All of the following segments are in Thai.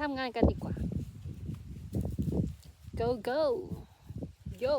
ทำงานกันดีกว่า go go yo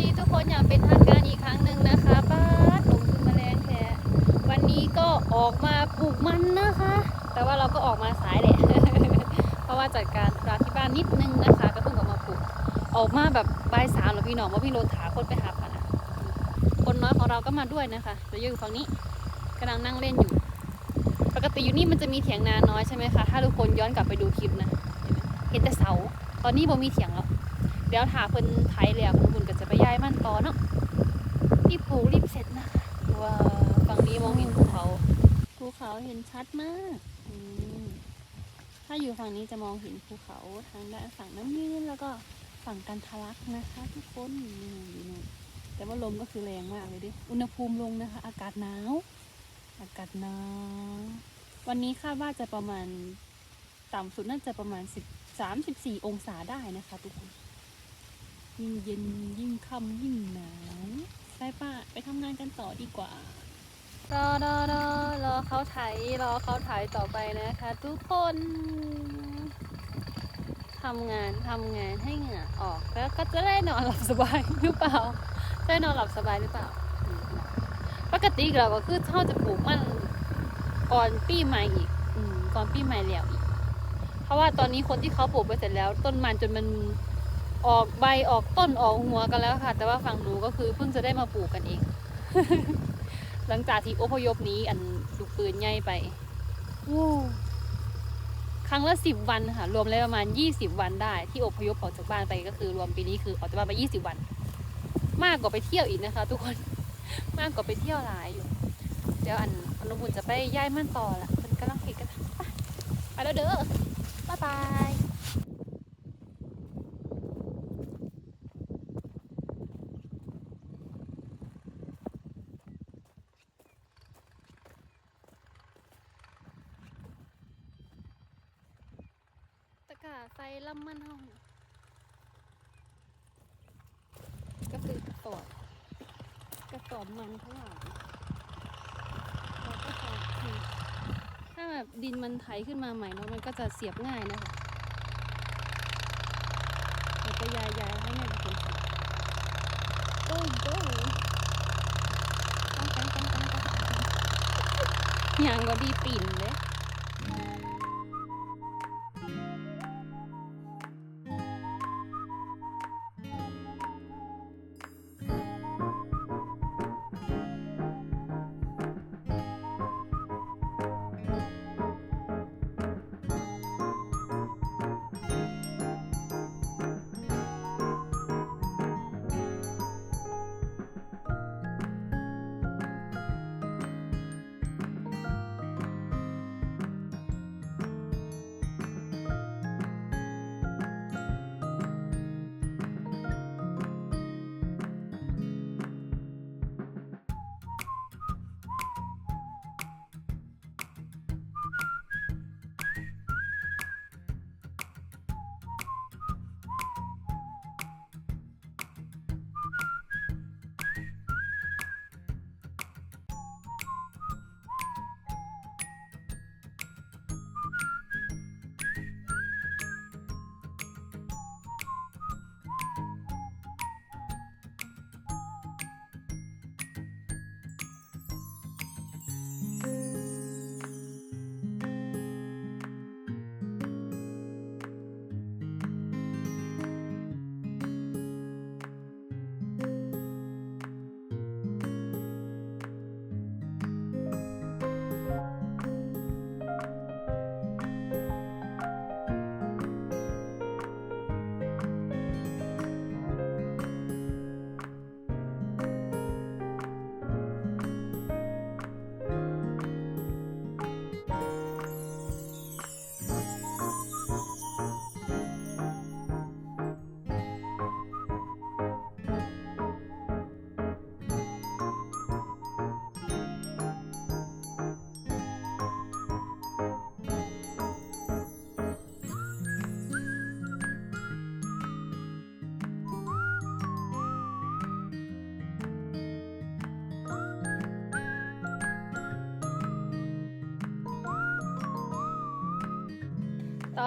ดีทุกคนอย่างเป็นทางการอีกครั้งหนึ่งนะคะป้าดผมคือแมลงแท้วันนี้ก็ออกมาปลูกมันนะคะ แต่ว่าเราก็ออกมาสายแหละ เพราะว่าจัดการธุระที่บ้านนิดนึงนะคะ ก็เพิ่งออกมาปลูก ออกมาแบบบ่ายสามแล้วพี่หนองว่าพี่โรถาคนไปหาผ่านะคนน้อยของเราก็มาด้วยนะคะเดี๋ยวอยู่ฝั่งนี้กำลังนั่งเล่นอยู่ ปกติอยู่นี่มันจะมีเถียงนาน้อยใช่ไหมคะ ถ้าทุกคนย้อนกลับไปดูคลิปนะ เห็นแต่เสา ตอนนี้โบมีเถียงแล้ว ดี๋ยวถาเพิ่นไทยแล้วเพิ่นบุญก็จะไปย้ายมันต่อเนาะรีบปลูกรีบเสร็จนะว้าวฝั่งนี้มองเห็นภูเขาภูเขาเห็นชัดมากถ้าอยู่ฝั่งนี้จะมองเห็นภูเขาทางด้านฝั่งน้ำยืนแล้วก็ฝั่งกันทะลักนะคะทุกคนนี่นี่นี่แต่ว่าลมก็คือแรงมากเลยดิ อุณหภูมิลงนะคะ อากาศหนาว อากาศหนาว วันนี้คาดว่าจะประมาณ ต่ำสุดน่าจะประมาณสิบสามสิบสี่องศาได้นะคะทุกคน ยิ่งเย็นยิ่งค่ำยิ่งหนาวไปป้าไปทำงานกันต่อดีกว่า รอรอรอรอเขาไถรอเขาไถต่อไปนะคะ ทุกคนทำงานทำงานให้เหงื่อออกแล้วก็จะได้นอนหลับสบายหรือเปล่าได้นอนหลับสบายหรือเปล่า ปกติเราก็คือเท่าจะปลูกมันก่อนปีใหม่อีกอก่อนปีใหม่แล้วอีก เพราะว่าตอนนี้คนที่เขาปลูกไปเสร็จแล้ว ต้นมันจนมัน ออกใบออกต้นออกหัวกันแล้วค่ะ แต่ว่าฝั่งหนูก็คือเพิ่งจะได้มาปลูกกันเอง หลังจากที่อพยพนี้อันลูปืนใหญ่ไปครั้งละสิบวันค่ะ รวมแล้วประมาณยี่สิบวันได้ ที่อพยพออกจากบ้านไปก็คือ รวมปีนี้คือออกจากบ้านไปยี่สิบวัน มากกว่าไปเที่ยวอีกนะคะ ทุกคนมากกว่าไปเที่ยวหลายอยู่ เดี๋ยวอันอนุบุญจะไปย้ายมันต่อละคนกำลังคิดกันไปไปแล้วเด้อบ๊ายบาย ตะกร้า ใส่ลำมันเฮาน่ะก็คือกระสอบกระสอบมันทั้งหลายแล้วก็จะคือถ้าแบบดินมันไถขึ้นมาใหม่เนาะมันก็จะเสียบง่ายนะคะเราจะยายยายให้แม่เป็นคนใส่โก้ต้องต้องต้องต้องต้องอย่างก็ดีปิ่นเลย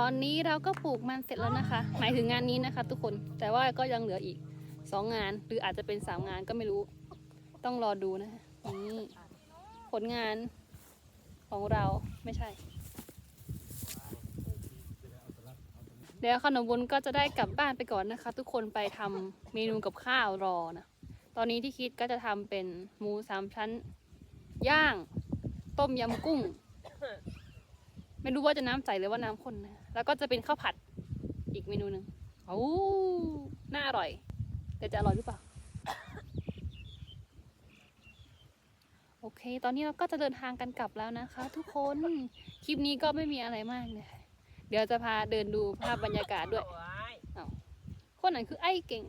อนนี้เราก็ปลูกมันเสร็จแล้วนะคะ หมายถึงงานนี้นะคะ ทุกคนแต่ว่าก็ยังเหลืออีกสองงาน หรืออาจจะเป็นสามงานก็ไม่รู้ ต้องรอดูนะคะนี่ผลงานของเราไม่ใช่ เดี๋ยวขนมบุญก็จะได้กลับบ้านไปก่อนนะคะ ทุกคนไปทำเมนูกับข้าวรอนะตอนนี้ที่คิดก็จะทำเป็นหมูสามชั้น ย่าง ต้มยำกุ้ง ไม่รู้ว่าจะน้ำใสหรือว่าน้ำข้นนะ แล้วก็จะเป็นข้าวผัดอีกเมนูหนึ่งโอ้น่าอร่อย แต่จะอร่อยหรือเปล่า โอเค ตอนนี้เราก็จะเดินทางกันกลับแล้วนะคะ ทุกคน คลิปนี้ก็ไม่มีอะไรมากเลยเดี๋ยวจะพาเดินดูภาพบรรยากาศด้วยคนนั้นคือไอ้เก่ง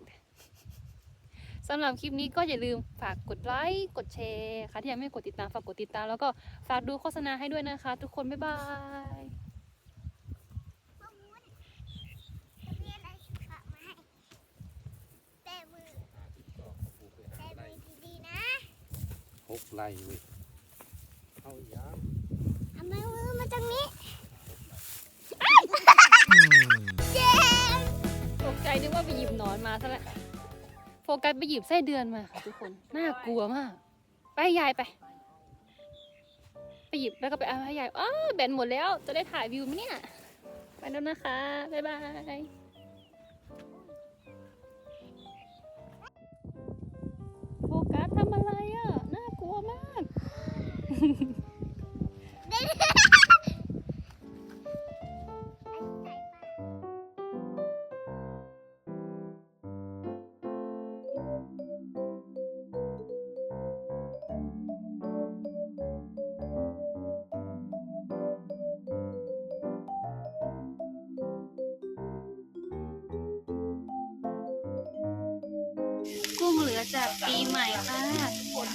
สำหรับคลิปนี้ก็อย่าลืมฝากกดไลค์ กดแชร์ ค่ะที่ยังไม่กดติดตามฝากกดติดตาม แล้วก็ฝากดูโฆษณาให้ด้วยนะคะ ทุกคน บ๊ายบาย จะมีอะไรฝากมาให้แต่มือแต่มือดีๆนะ หกไร่เว้ยเอายามเอามือมือมาตรงนี้เจมตกใจนึกว่าไปหยิบหนอนมาซะแล้วโฟกัสไปหยิบไส้เดือนมาค่ะทุกคน น่ากลัวมาก ไปยายไป ไปหยิบแล้วก็ไปเอาให้ยาย อ้าวแบนหมดแล้ว จะได้ถ่ายวิวไหมเนี่ย ไปแล้วนะคะ บ๊ายบาย กุ้งเหลือจากปีใหม่ค่ะทุกคน